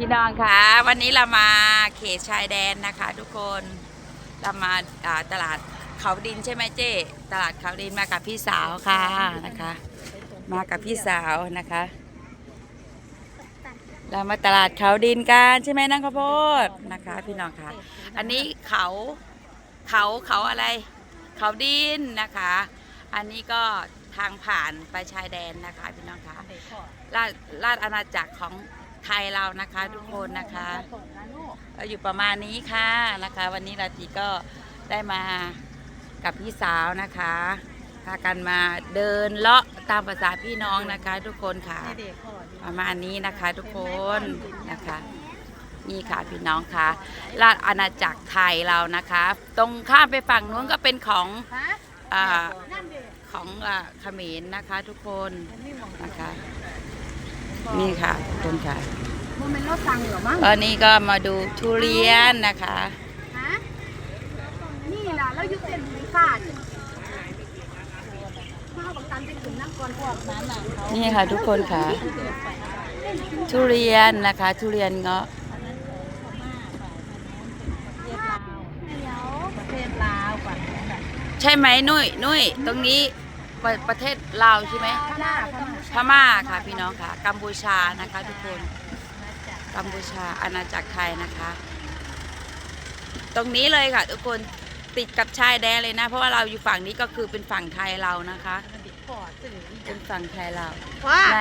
พี่น้องคะวันนี้เรามาเขตชายแดนนะคะ ทุกคนเรามาาตลาดเขาดินใช่ไหมเจ๊ตลาดเขาดินมากับพี่สาวค่ะนะคะ มากับพี่สาวนะคะ เรามาตลาดเขาดินกันใช่ไหมนังข้าวโพดนะคะ พี่น้องคะอันนี้เขาเขาเขาอะไร เขาดินนะคะ อันนี้ก็ทางผ่านไปชายแดนนะคะพี่น้องคะราชราชอาณาจักรของ ไทยเรานะคะ ทุกคนนะคะเราอยู่ประมาณนี้ค่ะนะคะ วันนี้ราตรีก็ได้มากับพี่สาวนะคะพากันมาเดินเลาะตามภาษาพี่น้องนะคะ ทุกคนค่ะ ประมาณนี้นะคะทุกคนนะคะนี่ค่ะพี่น้องค่ะราชอาณาจักรไทยเรานะคะ ตรงข้ามไปฝั่งนู้นก็เป็นของอ่าของอ่าเขมรนะคะทุกคนนะคะ นี่ค่ะทุกคนค่ะมันเป็นรถตังเหรอมั้งตอนนี้ก็มาดูทุเรียนนะคะ ฮะ นี่ล่ะแล้วยุเต็นไม่ฟาดข้าวบักตันจะถึงนั่งก่อนพวกนั้นน่ะเขานี่ค่ะทุกคนค่ะ ทุเรียนนะคะ ทุเรียนเงาะประเทศลาวก่อนใช่ไหมนุ้ยนุ้ยตรงนี้ ประประเทศลาวใช่ไหมพม่าพม่าพม่าค่ะพี่น้องค่ะ กัมพูชานะคะทุกคน กัมพูชาอาณาจักรไทยนะคะ ตรงนี้เลยค่ะ ทุกคนติดกับชายแดนเลยนะ เพราะว่าเราอยู่ฝั่งนี้ก็คือเป็นฝั่งไทยเรานะคะเป็นฝั่งไทยเราว่าไหน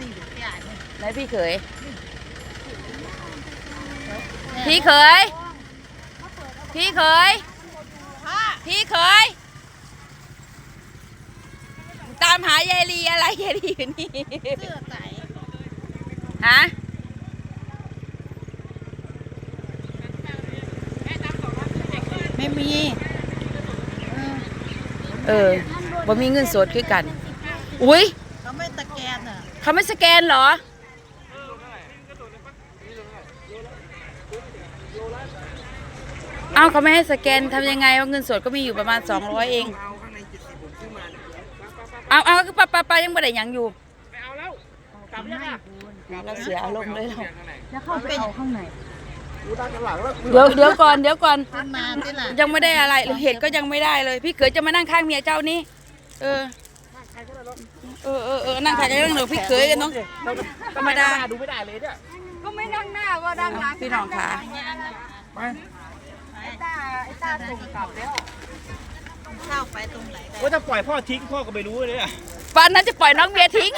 นี่ดูใหญ่เลยไหนพี่เขยพี่เขยพี่เขยพี่เขย ตามหายายลีอะไรยายลีอยู่นี่เสื้อใสฮะไม่มี เออบ่มีเงินสดคือกัน อุ้ยเขาไม่ตะแกนอะเขาไม่สแกนเหรอเอ้าเขาไม่ให้สแกนทำยังไงว่าเงินสดก็มีอยู่ประมาณ 200 เอง เอาเอาคือปะปะปะยังบ่ได้หยังอยู่ ไม่เอาแล้ว กลับยังอะ เราเสียอารมณ์เลยเรา แล้วเข้าไปเอาข้างในกูตากันหลังแล้วเดี๋ยวเดี๋ยวก่อนเดี๋ยวก่อนขึ้นมาที่ไหนยังไม่ได้อะไรเห็ดก็ยังไม่ได้เลย พี่เขยจะมานั่งข้างเมียเจ้านี่เออเออเออเออนั่งถ่ายกันเรื่องหนูพี่เขยกันเนาะธรรมดาดูไม่ได้เลยเนี่ยก็ไม่นั่งหน้าว่าดังหลังพี่น้องค่ะไปไอ้ตาไอ้ตาส่งกลับแล้ว เข้าไปตรงไหนได้ว่าจะปล่อยพ่อทิ้งพ่อก็ไม่รู้เลยอะปานนั้นจะปล่อยน้องเมียทิ้ง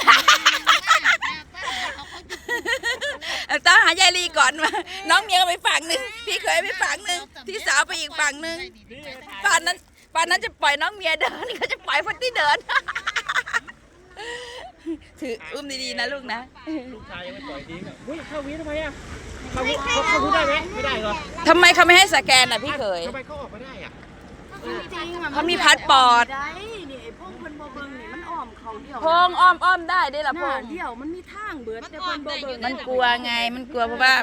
ต้องหายายลีก่อนมาน้องเมียก็ไปฝั่งหนึ่งพี่เคยไปฝั่งหนึ่งพี่สาวไปอีกฝั่งหนึ่งปานนั้นปานนั้นจะปล่อยน้องเมียเดินนี่เขาจะปล่อยคนที่เดิน ถืออุ้มดีๆนะลูกนะ ลูกชายยังไม่ปล่อยทิ้งอะเฮ้ยเข้าวิทำไมอะเข้าวิเขาเข้าวิได้ไหมไม่ได้เหรอทำไมเขาไม่ให้สแกนอะพี่เคยทำไมเขาออกมาได้อะ จริงๆอะเขามีพาสปอร์ต ได้นี่ไอ้พวกเพิ่นบ่เบิ่งนี่มันอ้อมเขาเดียวพงอ้อมอ้อมได้ได้ละหพน้างเดียวมันมีทางเบิดแต่เพิ่นบ่เบิ่งมันกลัวไงมันกลัวเพราะว่า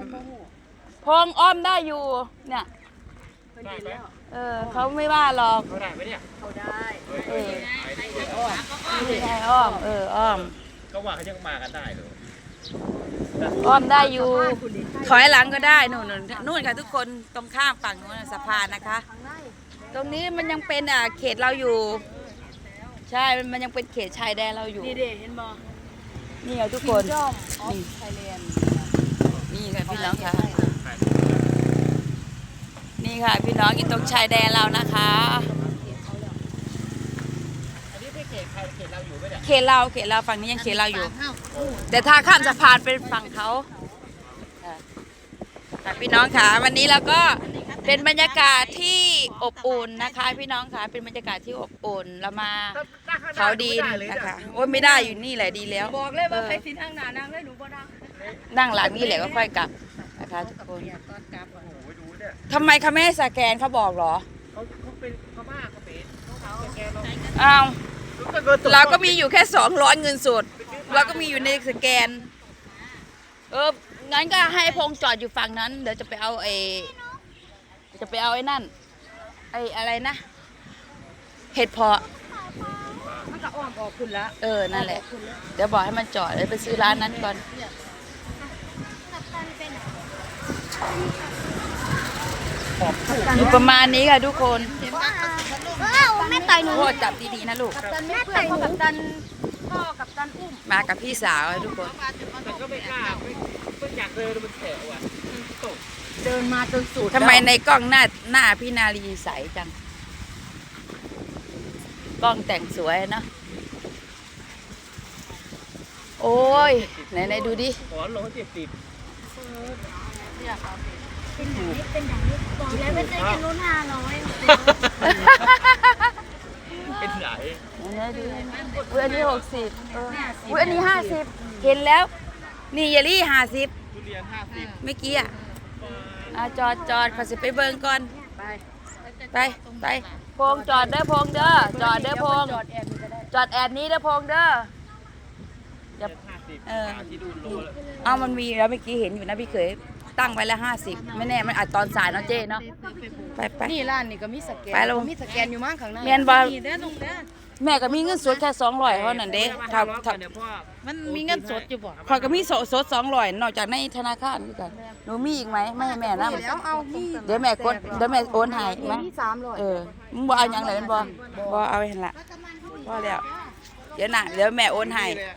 พงอ้อมได้อยู่ เนี่ย เพิ่นเห็นแล้วเออเขาไม่ว่าหรอกเขาได้ไหมเนี่ยเขาได้เออใช่อ้อม เอออ้อม ก็ว่าเขายังมากันได้เลย อ้อมได้อยู่ ถอยหลังก็ได้นู่นนู่นนู่นค่ะทุกคนตรงข้ามฝั่งนู้นนะสะพานนะคะ ข้างใน ตรงนี้มันยังเป็นอ่าเขตเราอยู่ ใช่มันมันยังเป็นเขตชายแดนเราอยู่ นี่เด้เห็นบ่นี่ค่ะทุกคนย่อมออฟไทยแลนด์นี่ค่ะพี่น้องค่ะ นี่ค่ะพี่น้องอยู่ตรงชายแดนเรานะคะ อันนี้พี่เขตใครเขตเราอยู่ไหมเนี่ยเขตเราเขตเราฝั่งนี้ยังเขตเราอยู่ แต่ถ้าข้ามสะพานเป็นฝั่งเขาค่ะพี่น้องค่ะวันนี้เราก็ เป็นบรรยากาศที่อบอุ่นนะคะ พี่น้องค่ะเป็นบรรยากาศที่อบอุ่นเรามาเขาดินนะคะโอ้ยไม่ได้อยู่นี่แหละดีแล้วบอกเลยว่าออใครสิทางหน้านั่งเลยหนูบ่ดังนั่งหลังนี่แหละก็ค่อยกลับนะคะทุกคนตอนกลับอะโอ้โหดูเนี่ยทำไมเขาไม่ให้สแกนเขาบอกเหรอเขาเขาเป็นพม่าเขาเป็นเขาสแกนเราอ้าวก็เกินตัวเราก็มีอยู่แค่สองร้อยเงินสดเราก็มีอยู่ในสแกน เอองั้นก็ให้พงษ์จอดอยู่ฝั่งนั้น เดี๋ยวจะไปเอาไอ้ จะไปเอาไอ้นั่น ไอ้อะไรนะ เห็ดเพาะ มันก็อ้อมออกคุณละเออ นั่นแหละ เดี๋ยวบอกให้มันจอดเดี๋ยวไปซื้อร้านนั้นก่อนกัปตันเป็นอยู่ประมาณนี้ค่ะทุกคนว้าวแม่ต่อยหนูโอ้จับดีๆนะลูกแม่ต่อยหนูกับตันพ่อกับตันอุ้มมากับพี่สาวค่ะทุกคน แต่ก็ไม่กล้าไม่ไม่อยากเดินมันแฉะว่ะตก เดินมาจนสุดทำไมในกล้องหน้าหน้าพี่นาลีใสจัง กล้องแต่งสวยเนอะโอ้ย ไหนไหนดูดิขอลงเจ็ดสิบเป็นอย่างนี้เป็นอย่างนี้บอกแล้วว่าจะกันนู้นห้าร้อยเป็นไหนไหนดูอุ้ยอันนี้หกสิบอุ้ยอันนี้ห้าสิบเห็นแล้ว นี่เยลลี่ห้าสิบทุเรียนห้าสิบเมื่อกี้อะ อะจอดจอดขอสิไปเบิ่งก่อนไปไปพงจอดเด้อพงเด้อจอดเด้อพงจอดแอดนี้เด้อพงเด้ออย่าห้าสิบเออที่ดูโลแล้วเอามันมีแล้วเมื่อกี้เห็นอยู่นะพี่เคย ตั้งไว้แล้วห้าสิบไม่แน่มันอาจตอนสายเนาะเจ้เนาะไปไป นี่ร้านนี่ก็มีสแกนไปลงมีสแกนอยู่มั้งข้างในแม่นบ่นี่เด้อลุงเด้อแม่ก็มีเงินสดแค่สองร้อยเท่านั้นเด้ถ้าถ้าเดี๋ยวพ่อมันมีเงินสดอยู่บ่พอยก็มีสดสดสองร้อยนอกจากในธนาคารนี่กันหนูมีอีกไหมไม่ให้แม่นะนี่แล้วเอานี่เดี๋ยวแม่กดเดี๋ยวแม่โอนให้ไหมมีสามร้อยเออมึงบ่เอาหยังเลยมันบ่บ่เอาไปหั่นละพอแล้วเดี๋ยวน่ะเดี๋ยวแม่โอนให้นี่แหละ